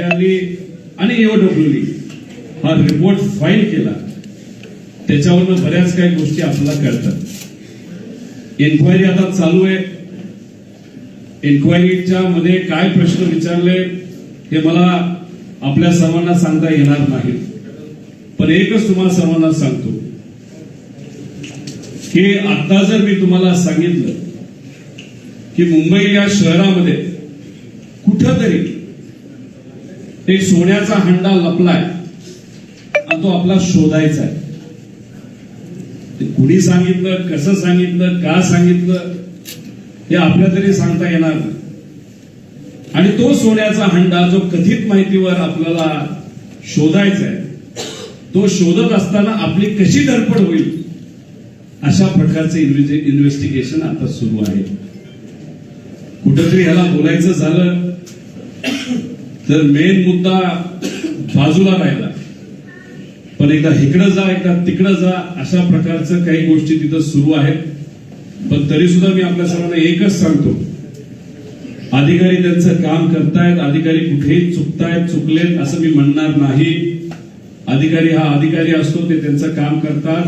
त्यांनी आणि एओडब्ल्यूनी हा रिपोर्ट फाईल केला. त्याच्यावरनं बऱ्याच काही गोष्टी आपल्याला कळतात. एन्क्वायरी आता चालू आहे. एन्क्वायरीच्या मध्ये काय प्रश्न विचारले हे मला आपल्या सर्वांना सांगता येणार नाही. पण एकच तुम्हाला सर्वांना सांगतो. की आता जर मी तुम्हाला सांगितलं की मुंबई या शहरामध्ये कुठंतरी एक सोन्याचा हंडा लपलाय आणि तो आपला शोधायचा आहे. ते कुणी सांगितलं कसं सांगितलं का सांगितलं हे आपल्या तरी सांगता येणार नाही. आणि तो सोन्याचा हंडा जो कथित माहितीवर आपल्याला शोधायचा आहे तो शोधत असताना आपली कशी धडपड होईल? अशा प्रकारचं इन्व्हेस्टिगेशन आता सुरू आहे. कुठंतरी ह्याला बोलायचं झालं तर मेन मुद्दा बाजूला राहिला पण एकदा इकडं जा एकदा तिकडं जा अशा प्रकारचं काही गोष्टी तिथं सुरू आहेत. पण तरी सुद्धा मी आपल्या सर्वांना एकच सांगतो. अधिकारी त्यांचं काम करतायत अधिकारी कुठेही चुकतायत चुकलेत असं मी म्हणणार नाही. अधिकारी हा अधिकारी असतो ते त्यांचं काम करतात.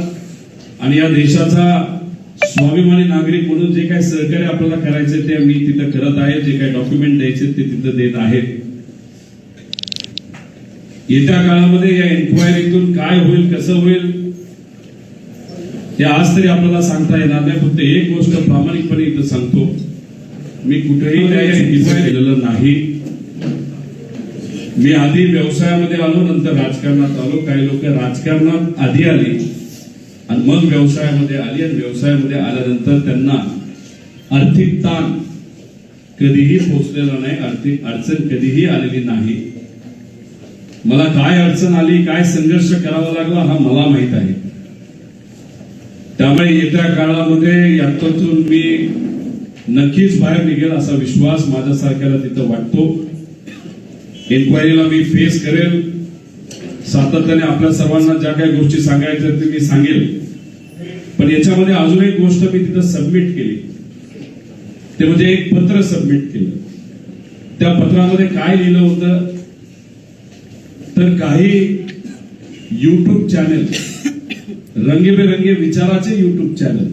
आणि या देशाचा स्वाभिमानी नागरिक म्हणून जे काही सहकार्य आपल्याला करायचे ते मी तिथं करत आहे जे काही डॉक्युमेंट द्यायचे ते तिथं देत आहेत. येत्या काळामध्ये या इन्क्वायरीतून काय होईल कसं होईल हे आज तरी आपल्याला सांगता येणार नाही. फक्त एक गोष्ट प्रामाणिकपणे इथं सांगतो. मी कुठेही काही केलेलं नाही. मी आधी व्यवसायामध्ये आलो नंतर राजकारणात आलो. काही लोक राजकारणात आधी आली आणि मग व्यवसायामध्ये आली आणि व्यवसायामध्ये आल्यानंतर त्यांना आर्थिक ताण कधीही पोचलेला नाही आर्थिक अडचण कधीही आलेली नाही. मला काय अडचण आली काय संघर्ष करावा लागला हा मला माहीत आहे. त्यामुळे येत्या काळामध्ये यातून मी नक्कीच बाहेर निघेल असा विश्वास माझ्यासारख्याला तिथं वाटतो. इन्क्वायरीला मी फेस करेल. सातत्याने आपल्या सर्वांना ज्या काही गोष्टी सांगायच्या ते मी सांगेल. पण याच्यामध्ये अजून एक गोष्ट मी तिथं सबमिट केली. ते म्हणजे एक पत्र सबमिट केलं. त्या पत्रामध्ये काय लिहिलं होतं? तर काही युट्यूब चॅनल रंगीबेरंगी विचाराचे युट्यूब चॅनल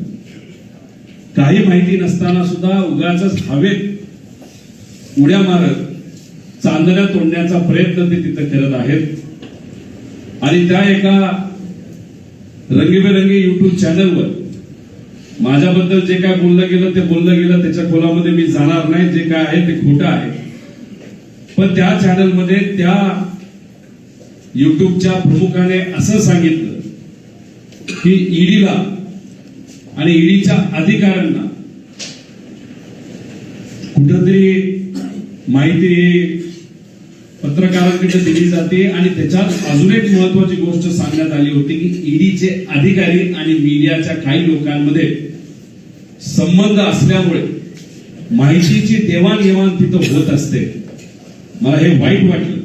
काही माहिती नसताना सुद्धा उगाच हवेत उड्या मारत चांदण्या तोडण्याचा प्रयत्न ते तिथं करत आहेत. आणि त्या एका रंगीबेरंगी युट्यूब चॅनलवर माझ्याबद्दल जे काय बोललं गेलं ते बोललं गेलं त्याच्या खोलामध्ये मी जाणार नाही जे काय आहे ते खोटं आहे. पण त्या चॅनलमध्ये त्या युट्यूबच्या प्रमुखाने असं सांगितलं की ईडीला आणि ईडीच्या अधिकाऱ्यांना कुठंतरी माहिती पत्रकारांकडे दिली जाते आणि त्याच्यात अजून एक महत्वाची गोष्ट सांगण्यात आली होती की ईडीचे अधिकारी आणि मीडियाच्या काही लोकांमध्ये संबंध असल्यामुळे माहितीची देवाणघेवाण तिथं होत असते. मला हे वाईट वाटलं.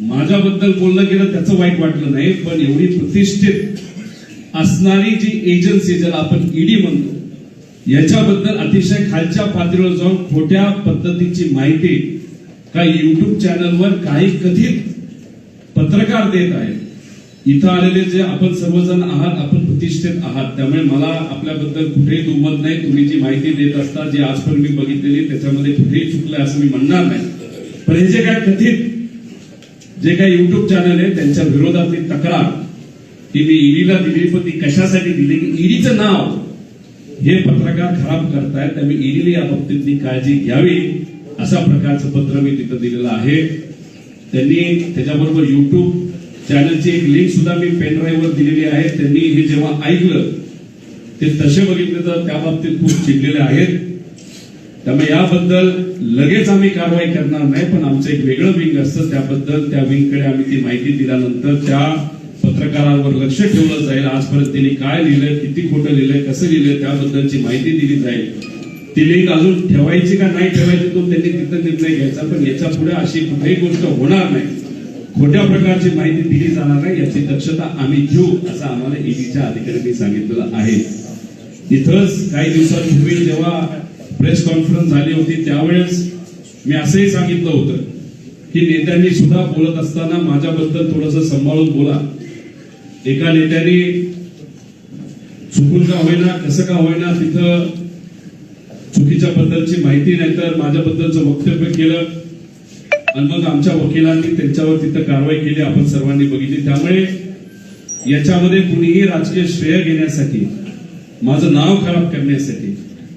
माझ्याबद्दल बोललं गेलं त्याचं वाईट वाटलं नाही पण एवढी प्रतिष्ठित असणारी जी एजन्सी ज्याला आपण ईडी म्हणतो याच्याबद्दल अतिशय खालच्या पातळीवर जाऊन खोट्या पद्धतीची माहिती काही युट्यूब चॅनलवर काही कथित पत्रकार देत आहेत. इथं आलेले जे आपण सर्वजण आहात आपण प्रतिष्ठित आहात त्यामुळे मला आपल्याबद्दल कुठेही दुमत नाही. तुम्ही जी माहिती देत असता जी आजपर्यंत मी बघितलेली त्याच्यामध्ये कुठेही चुकलंय असं मी म्हणणार नाही. पण हे जे काय कथित जे काही युट्यूब चॅनल आहे त्यांच्या विरोधातली तक्रार ती मी ईडीला दिली पण ती कशासाठी दिली? की ईडीचं नाव हे पत्रकार खराब करतायत त्यामुळे ईडीने या बाबतीतली काळजी घ्यावी अशा प्रकारचं पत्र मी तिथं दिलेलं आहे. त्यांनी त्याच्याबरोबर युट्यूब चॅनलची एक लिंक सुद्धा मी पेन ड्राईव्हवर दिलेली आहे. त्यांनी हे जेव्हा ऐकलं ते तसे बघितले तर त्या बाबतीत खूप चिडलेले आहेत. त्यामुळे याबद्दल लगेच आम्ही कारवाई करणार नाही पण आमचं एक वेगळं विंग असतं त्याबद्दल त्या विंगकडे आम्ही ती माहिती दिल्यानंतर त्या पत्रकारांवर लक्ष ठेवलं जाईल. आजपर्यंत त्यांनी काय लिहिलंय किती खोटं लिहिलंय कसं लिहिलंय त्याबद्दलची माहिती दिली जाईल. ती लिंक अजून ठेवायची का नाही ठेवायची तो त्यांनी तिथं निर्णय घ्यायचा पण याच्यापुढे अशी कुठलीही गोष्ट होणार नाही. खोट्या प्रकारची माहिती दिली जाणार नाही याची दक्षता आम्ही घेऊ असं आम्हाला ईडीच्या अधिकाऱ्यांनी सांगितलेलं आहे. तिथंच काही दिवसांपूर्वी जेव्हा प्रेस कॉन्फरन्स झाली होती त्यावेळेस मी असंही सांगितलं होतं की नेत्यांनी सुद्धा बोलत असताना माझ्याबद्दल थोडस सांभाळून बोला. एका नेत्याने चुकून का होईना कसं का होईना तिथं चुकीच्या बद्दलची माहिती नाही तर माझ्याबद्दलचं वक्तव्य केलं. आणि मग आमच्या वकिलांनी त्यांच्यावर तिथं कारवाई केली आपण सर्वांनी बघितली. त्यामुळे याच्यामध्ये कुणीही राजकीय श्रेय घेण्यासाठी माझं नाव खराब करण्यासाठी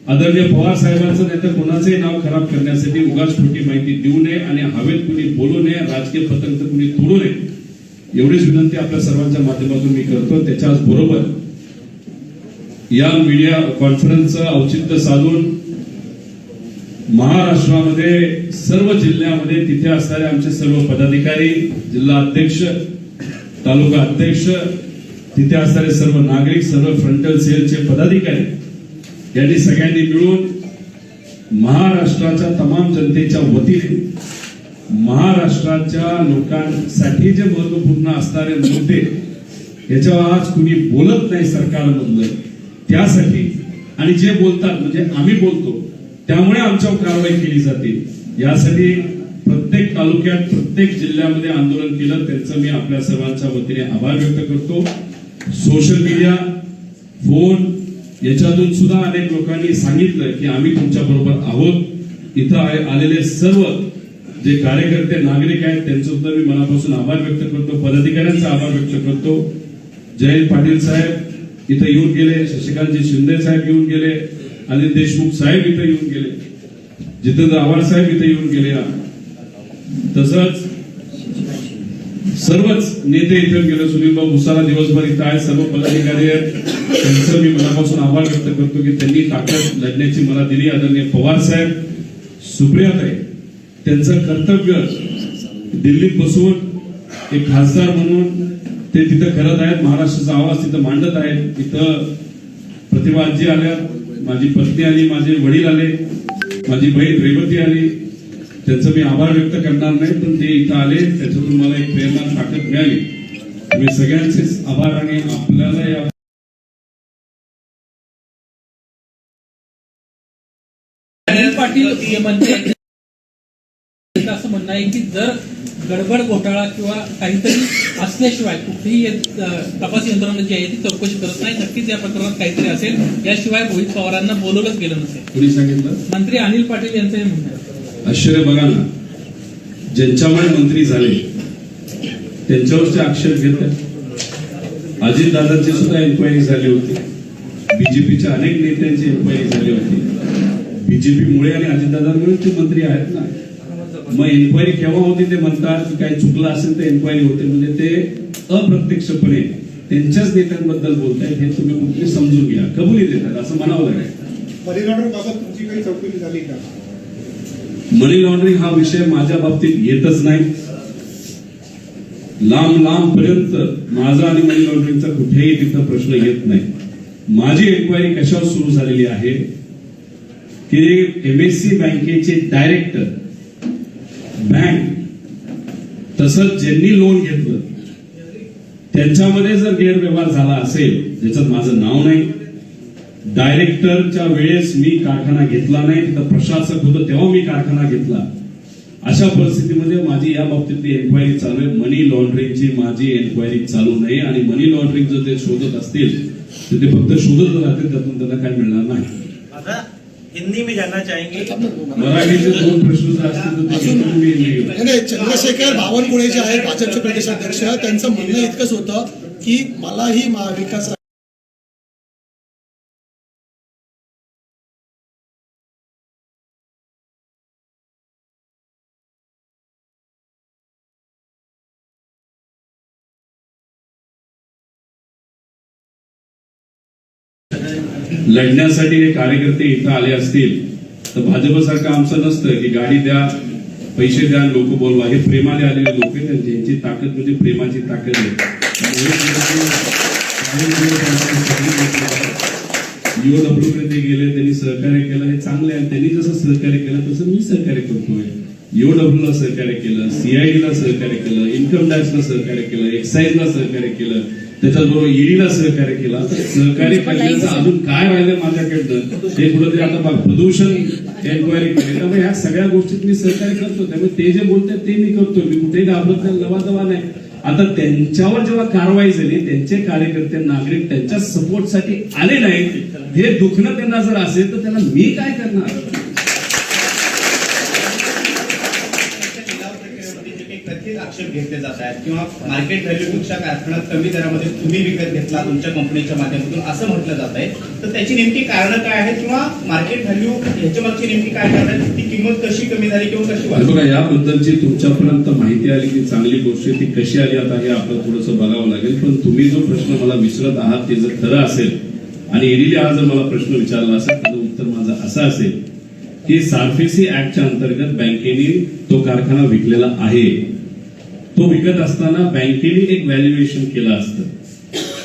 आदरणीय पवार साहेबांचं नाही तर कोणाचंही नाव खराब करण्यासाठी उगाच खोटी माहिती देऊ नये आणि हवेत कुणी बोलू नये राजकीय पतंग कुणी तोडू नये. एवढीच विनंती आपल्या सर्वांच्या माध्यमातून मी करतो. त्याच्याच बरोबर या मीडिया कॉन्फरन्सचं औचित्य साधून महाराष्ट्रामध्ये सर्व जिल्ह्यामध्ये तिथे असणारे आमचे सर्व पदाधिकारी जिल्हा अध्यक्ष तालुका अध्यक्ष तिथे असणारे सर्व नागरिक सर्व फ्रंटल सेलचे पदाधिकारी यांनी सगळ्यांनी मिळून महाराष्ट्राच्या तमाम जनतेच्या वतीने महाराष्ट्राच्या लोकांसाठी जे महत्त्वपूर्ण असणारे मुद्दे याच्यावर आज कुणी बोलत नाही सरकारमधलं त्यासाठी. आणि जे बोलतात म्हणजे आम्ही बोलतो त्यामुळे आमच्यावर कारवाई केली जाते. यासाठी प्रत्येक तालुक्यात प्रत्येक जिल्ह्यामध्ये आंदोलन केलं त्यांचं मी आपल्या सर्वांच्या वतीने आभार व्यक्त करतो. सोशल मीडिया फोन याच्यातून सुद्धा अनेक लोकांनी सांगितलं की आम्ही तुमच्या बरोबर आहोत. इथं आलेले सर्व जे कार्यकर्ते नागरिक आहेत त्यांचं सुद्धा मी मनापासून आभार व्यक्त करतो. पदाधिकाऱ्यांचा आभार व्यक्त करतो. जयंत पाटील साहेब इथं येऊन गेले शशिकांतजी शिंदे साहेब येऊन गेले अनिल देशमुख साहेब इथं येऊन गेले जितेंद्र आव्हाड साहेब इथं येऊन गेले. तसंच सर्वच नेते इथे गेले. सुनील भाऊ भुसारा दिवसभर इथं आहे सर्व पदाधिकारी आहेत. त्यांचं मी मनापासून आभार व्यक्त करतो की त्यांनी ताकद लढण्याची मला दिली. आदरणीय पवार साहेब सुप्रियाताई त्यांचं कर्तव्य दिल्लीत बसून एक खासदार म्हणून ते तिथं करत आहेत. महाराष्ट्राचा आवाज तिथं मांडत आहेत. तिथं प्रतिभा आजी आल्या. माझी पत्नी आली माझे वडील आले माझी बहीण रेवती आली. त्यांचं मी आभार व्यक्त करणार नाही पण ते इथं आले. त्याच्यातून मला एक प्रेरणा ताकद मिळाली. मी सगळ्यांचेच आभार आणि आपल्याला या पाटील हे म्हणते असं म्हणणं आहे की जर गडबड घोटाळा किंवा काहीतरी असल्याशिवाय कुठलीही तपास यंत्रणा जी आहे ती चौकशी करत नाही नक्कीच या प्रकरणात काहीतरी असेल. याशिवाय रोहित पवारांना बोलवलंच गेलं नसेल. कोणी सांगितलं? मंत्री अनिल पाटील यांचं हे म्हणणं आहे. आश्चर्य बघा ना. ज्यांच्यामुळे मंत्री झाले त्यांच्यावरचे आक्षेप घेत अजित दादांची सुद्धा एन्क्वायरी झाली होती. बीजेपीच्या अनेक नेत्यांची एन्क्वायरी झाली होती. बीजेपी मुळे आणि अजितदादांमुळे ते मंत्री आहेत ना. मग एन्क्वायरी केव्हा होती ते म्हणतात की काही चुकलं असेल तर एन्क्वायरी होते. म्हणजे ते अप्रत्यक्षपणे त्यांच्याच नेत्यांबद्दल बोलतायत हे तुम्ही कुठे समजून घ्या. कबुली देतात असं म्हणावं लागेल. चौकशी झाली का? मनी लॉन्ड्रिंग हा विषय माझ्या बाबतीत येतच नाही. लांब लांब पर्यंत माझा आणि मनी लॉन्ड्रिंगचा कुठेही तिथं प्रश्न येत नाही. माझी एन्क्वायरी कशावर सुरू झालेली आहे? की एमएससी बँकेचे डायरेक्टर बँक तसंच ज्यांनी लोन घेतलं त्यांच्यामध्ये जर गैरव्यवहार झाला असेल ज्याच्यात माझं नाव नाही डायरेक्टरच्या वेळेस मी कारखाना घेतला नाही तिथं प्रशासक होतं तेव्हा मी कारखाना घेतला. अशा परिस्थितीमध्ये माझी या बाबतीतली एन्क्वायरी चालू आहे. मनी लॉन्ड्रिंगची माझी एन्क्वायरी चालू नाही आणि मनी लॉन्ड्रिंग जर ते शोधत असतील तर ते फक्त शोधत राहतील त्यातून त्यांना काय मिळणार नाही. दादा हिंदी में जानना चाहेंगे। चंद्रशेखर बावनकुळे जे आहेत भाजपचे प्रदेशाध्यक्ष. त्यांचं म्हणणं इतकंच होतं की मलाही महाविकास लढण्यासाठी हे कार्यकर्ते इथं आले असतील तर भाजपसारखं आमचं नसतं की गाडी द्या पैसे द्या लोक बोलवा. हे प्रेमाने आलेले लोक आहेत आणि ज्यांची ताकद म्हणजे प्रेमाची ताकद ईओडब्ल्यू कडे ते गेले त्यांनी सहकार्य केलं हे चांगलं आहे. त्यांनी जसं सहकार्य केलं तसं मी सहकार्य करतोय ईओडब्ल्यू ला सहकार्य केलं सीआयडीला सहकार्य केलं इन्कम टॅक्सला सहकार्य केलं एक्साईजला सहकार्य केलं त्याच्याबरोबर ईडीला सहकार्य केलं सहकार्य करण्याचं अजून काय राहिलं माझ्याकडनं हे कुठेतरी आता प्रदूषण एन्क्वायरी केली. त्यामुळे ह्या सगळ्या गोष्टीत मी सहकार्य करतो त्यामुळे ते जे बोलतात ते मी करतो मी कुठेही घाबरत नाही लवादवा नाही. आता त्यांच्यावर जेव्हा कारवाई झाली त्यांचे कार्यकर्ते नागरिक त्यांच्या सपोर्टसाठी आले नाहीत. हे दुखणं त्यांना जर असेल तर त्याला मी काय करणार त्यांच्या लिलाव प्रक्रियेमध्ये जे काही कथित आक्षेप घेतले जात आहेत किंवा मार्केट व्हॅल्यूपेक्षा कारखाना कमी दरामध्ये तुम्ही विकत घेतला तुमच्या कंपनीच्या माध्यमातून असं म्हटलं जात आहे. तर त्याची नेमकी कारणं काय आहेत किंवा मार्केट व्हॅल्यू ह्याच्या मागची नेमकी काय कारण आहे ती किंमत कशी कमी झाली किंवा कशी वाढली? बघा याबद्दलची तुमच्यापर्यंत माहिती आली की चांगली गोष्ट आहे ती कशी आली आता हे आपलं थोडंसं बघावं लागेल. पण तुम्ही जो प्रश्न मला विसरत आहात ते जर खरं असेल आणि एरिली हा जर मला प्रश्न विचारला असेल तर उत्तर माझं असं असेल की सारफेसी ऍक्टच्या अंतर्गत बँकेने तो कारखाना विकलेला आहे. तो विकत असताना बँकेने एक व्हॅल्युएशन केलं असतं.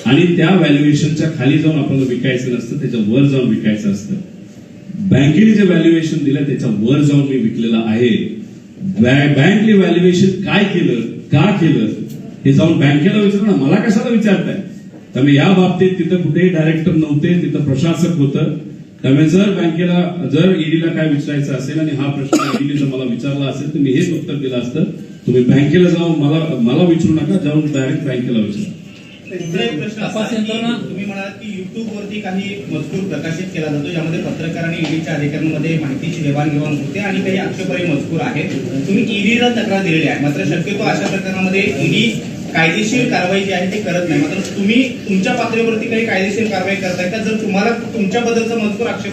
आणि त्या व्हॅल्युएशनच्या खाली जाऊन आपल्याला विकायचं नसतं त्याच्या वर जाऊन विकायचं असतं. बँकेने जे व्हॅल्युएशन दिलं त्याच्या वर जाऊन मी विकलेलं आहे. बँकने व्हॅल्युएशन काय केलं का केलं हे जाऊन बँकेला विचारलं ना मला कशाला विचारताय? त्यामुळे या बाबतीत तिथं कुठेही डायरेक्टर नव्हते तिथं प्रशासक होतं. त्यामुळे जर बँकेला जर ईडीला काय विचारायचं असेल आणि हा प्रश्न ईडीने जर मला विचारला असेल तर मी हेच उत्तर दिलं असतं. तुम्ही बँकेला जाऊन मला मला विचारू नका जाऊन डायरेक्ट बँकेला विचारा. तुम्ही म्हणालात की युट्यूब वरती काही मजकूर प्रकाशित केला जातो यामध्ये पत्रकार आणि ईडीच्या अधिकाऱ्यांमध्ये माहितीची देवाणघेवाण होते आणि काही आक्षेपार्ह मजकूर आहे तुम्ही ईडीला तक्रार दिलेली आहे. मात्र शक्यतो अशा प्रकरणामध्ये ईडी कायदेशीर कारवाई जी आहे ती करत नाही. मात्र तुम्ही तुमच्या पातळीवरती काही कायदेशीर कारवाई करताय का? जर तुम्हाला तुमच्याबद्दलचा मजकूर आक्षेप